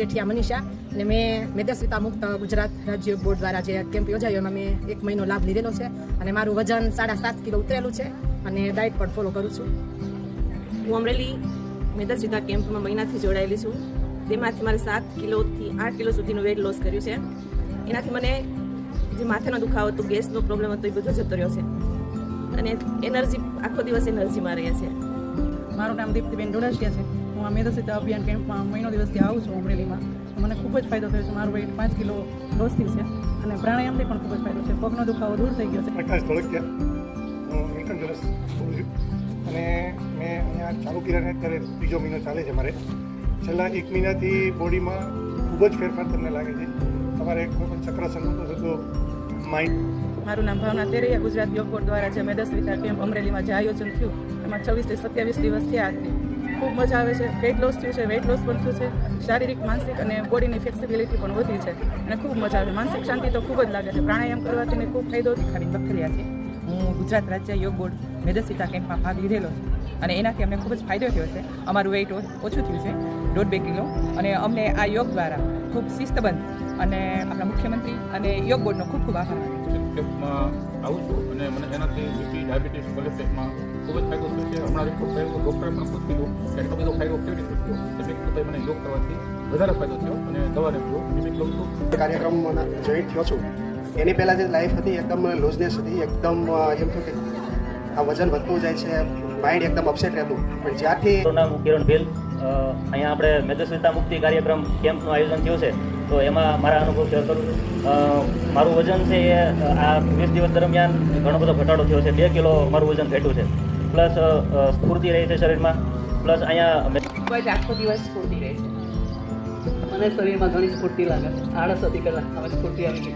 રેઠિયા મનીષા અને મેં મેદસ્વિતા મુક્ત ગુજરાત રાજ્ય બોર્ડ દ્વારા જે કેમ્પ યોજાયો એમાં મેં એક મહિનો લાભ લીધેલો છે અને મારું વજન સાડા સાત કિલો ઉતરેલું છે અને ડાયટ પણ ફોલો કરું છું. હું અમરેલી મેદસ્વિતા કેમ્પમાં મહિનાથી જોડાયેલી છું. તેમાંથી મારે સાત કિલોથી આઠ કિલો સુધીનું વેટ લોસ કર્યું છે. એનાથી મને જે માથાનો દુખાવો હતો, ગેસનો પ્રોબ્લેમ હતો, એ બધો જતો રહ્યો છે. અને એનર્જી આખો દિવસ એનર્જીમાં રહે છે. મારું નામ દીપ્તિબેન ડોડાસિયા છે. હું આ મેદસ્વિતા અભિયાન કેમ્પમાં મહિનો દિવસથી આવું છું અમરેલીમાં. મને ખૂબ જ ફાયદો થયો છે. મારું વેટ પાંચ કિલો થયું છે અને પ્રાણાયામથી પણ ખૂબ જ ફાયદો છે. પગનો દુખાવો દૂર થઈ ગયો છે. પ્રકાશ ધોળકિયા. અને મેં અહીંયા ચાલુ કર્યા અત્યારે બીજો મહિનો ચાલે છે મારે. છેલ્લા એક મહિનાથી બોડીમાં ખૂબ જ ફેરફાર તમને લાગે છે. તમારે કોઈ પણ ચક્રાસન થતું. માઇન્ડ મારું નામ ભાવના તેરૈયા ગુજરાત યોગ બોર્ડ દ્વારા જે મેદસ્વિતા કેમ્પ અમરેલીમાં જે આયોજન થયું એમાં છવ્વીસથી સત્યાવીસ દિવસ થયા હતી ખૂબ મજા આવે છે વેઇટ લોસ થયું છે વેઇટ લોસ પણ થયું છે. શારીરિક, માનસિક અને બોડીની ફ્લેક્સિબિલિટી પણ વધી છે અને ખૂબ મજા આવે. માનસિક શાંતિ તો ખૂબ જ લાગે છે. પ્રાણાયામ કરવાથી ને ખૂબ ફાયદો ખાલી બખરિયાથી છે. હું ગુજરાત રાજ્ય યોગ બોર્ડ મેદસ્વિતા કેમ્પમાં ભાગ લીધેલો છે અને એનાથી અમને ખૂબ જ ફાયદો થયો છે. અમારું વેઇટ ઓછું થયું છે, દોઢ બે કિલો. અને અમને આ યોગ દ્વારા ખૂબ શિસ્તબંધ અને આપણા મુખ્યમંત્રી અને યોગ બોર્ડનો ખૂબ ખૂબ આભાર માનું છું કેમ્પમાં આવું છું અને મને એનાથી બીપી ડાયાબિટીસ કોલેસ્ટ્રોલમાં ખૂબ જ ફાયદો થયો છે. હમણાં રિપોર્ટ થયો ડૉક્ટરે પણ કીધું કે એટલો બધો ફાયદો કેવી રીતે થયો એટલે મેં કીધું મને યોગ કરવાથી વધારે ફાયદો થયો અને દવા લેજો લિમિટ લઉં છું. કાર્યક્રમમાં જોઈન્ટ થયો છું, એની પહેલાં જે લાઈફ હતી, એકદમ લૂઝનેસ હતી, એકદમ એમ થયું કે આ વજન વધતું જાય છે માઇન્ડ એકદમ અપસેટ રહેતું. પણ જ્યારથી નામ કિરણ ભેલ અહીંયા આપણે મેદસ્વીતા મુક્તિ કાર્યક્રમ કેમ્પનું આયોજન થયું છે તો એમાં મારા અનુભવ શેર કરું મારું વજન છે એ આ વીસ દિવસ દરમિયાન ઘણો બધો ઘટાડો થયો છે બે કિલો મારું વજન ઘટ્યું છે. પ્લસ સ્ફૂર્તિ રહી છે શરીરમાં. પ્લસ અહીંયા ખૂબ જ આખો દિવસ સ્ફૂર્તિ રહે છે. મને શરીરમાં ઘણી સ્ફૂર્તિ લાગે આળસ હતી હવે સ્ફૂર્તિ આવી ગઈ.